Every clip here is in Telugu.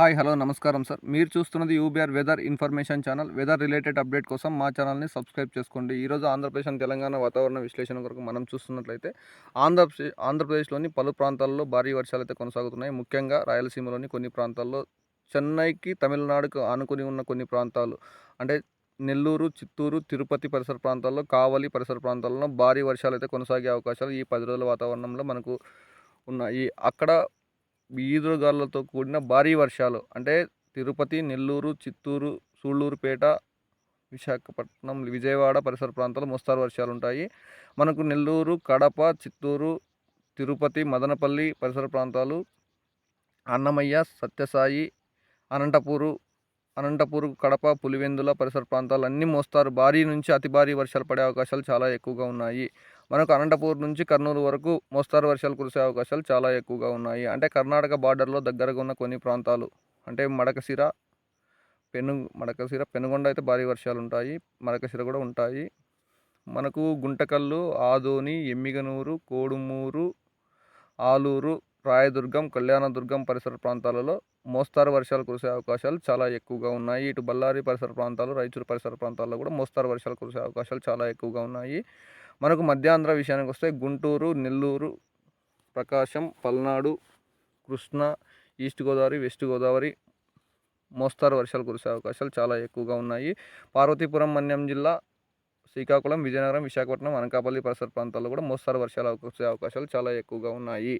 హాయ్ హలో నమస్కారం సార్. మీరు చూస్తున్నది UBR weather information channel. Weather related update కోసం మా ఛానల్ని సబ్స్క్రైబ్ చేసుకోండి. ఈరోజు ఆంధ్రప్రదేశ్ అండ్ తెలంగాణ వాతావరణ విశ్లేషణ కొరకు మనం చూస్తున్నట్లయితే ఆంధ్రప్రదేశ్ ఆంధ్రప్రదేశ్లోని పలు ప్రాంతాల్లో భారీ వర్షాలు అయితే కొనసాగుతున్నాయి. ముఖ్యంగా రాయలసీమలోని కొన్ని ప్రాంతాల్లో చెన్నైకి తమిళనాడుకు ఆనుకుని ఉన్న కొన్ని ప్రాంతాలు అంటే నెల్లూరు చిత్తూరు తిరుపతి పరిసర ప్రాంతాల్లో కావలి పరిసర ప్రాంతాల్లో భారీ వర్షాలు అయితే కొనసాగే అవకాశాలు ఈ పది రోజుల వాతావరణంలో మనకు ఉన్నాయి. అక్కడ ఈదురుగాలులతో కూడిన భారీ వర్షాలు అంటే తిరుపతి నెల్లూరు చిత్తూరు సూళ్ళూరుపేట విశాఖపట్నం విజయవాడ పరిసర ప్రాంతాలు మోస్తారు వర్షాలు ఉంటాయి మనకు నెల్లూరు కడప చిత్తూరు తిరుపతి మదనపల్లి పరిసర ప్రాంతాలు అన్నమయ్య సత్యసాయి అనంతపూరు అనంతపూరు కడప పులివెందుల పరిసర ప్రాంతాలు అన్నీ మోస్తారు. భారీ నుంచి అతి భారీ వర్షాలు పడే అవకాశాలు చాలా ఎక్కువగా ఉన్నాయి. మనకు అనంతపూర్ నుంచి కర్నూలు వరకు మోస్తారు వర్షాలు కురిసే అవకాశాలు చాలా ఎక్కువగా ఉన్నాయి. అంటే కర్ణాటక బార్డర్లో దగ్గరగా ఉన్న కొన్ని ప్రాంతాలు అంటే మడకశిర పెను మడకశిర పెనుగొండ అయితే భారీ వర్షాలు ఉంటాయి మడకశిర కూడా ఉంటాయి. మనకు గుంటకల్లు ఆదోని ఎమ్మిగనూరు కోడుమూరు ఆలూరు రాయదుర్గం కళ్యాణదుర్గం పరిసర ప్రాంతాలలో మోస్తారు వర్షాలు కురిసే అవకాశాలు చాలా ఎక్కువగా ఉన్నాయి. ఇటు బళ్ళారి పరిసర ప్రాంతాలు రాయచూరు పరిసర ప్రాంతాల్లో కూడా మోస్తారు వర్షాలు కురిసే అవకాశాలు చాలా ఎక్కువగా ఉన్నాయి. మనకు మధ్యాంధ్ర విషయానికి వస్తే గుంటూరు నెల్లూరు ప్రకాశం పల్నాడు కృష్ణా ఈస్ట్ గోదావరి వెస్ట్ గోదావరి మోస్తారు వర్షాలు కురిసే అవకాశాలు చాలా ఎక్కువగా ఉన్నాయి. పార్వతీపురం మన్యం జిల్లా శ్రీకాకుళం విజయనగరం విశాఖపట్నం అనకాపల్లి పరిసర ప్రాంతాల్లో కూడా మోస్తారు వర్షాలు కురిసే అవకాశాలు చాలా ఎక్కువగా ఉన్నాయి.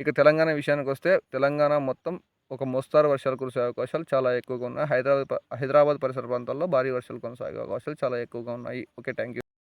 ఇక తెలంగాణ విషయానికి వస్తే తెలంగాణ మొత్తం ఒక మోస్తారు వర్షాలు కురిసే అవకాశాలు చాలా ఎక్కువగా ఉన్నాయి. హైదరాబాద్ హైదరాబాద్ పరిసర ప్రాంతాల్లో భారీ వర్షాలు కొనసాగే అవకాశాలు చాలా ఎక్కువగా ఉన్నాయి. Okay thank you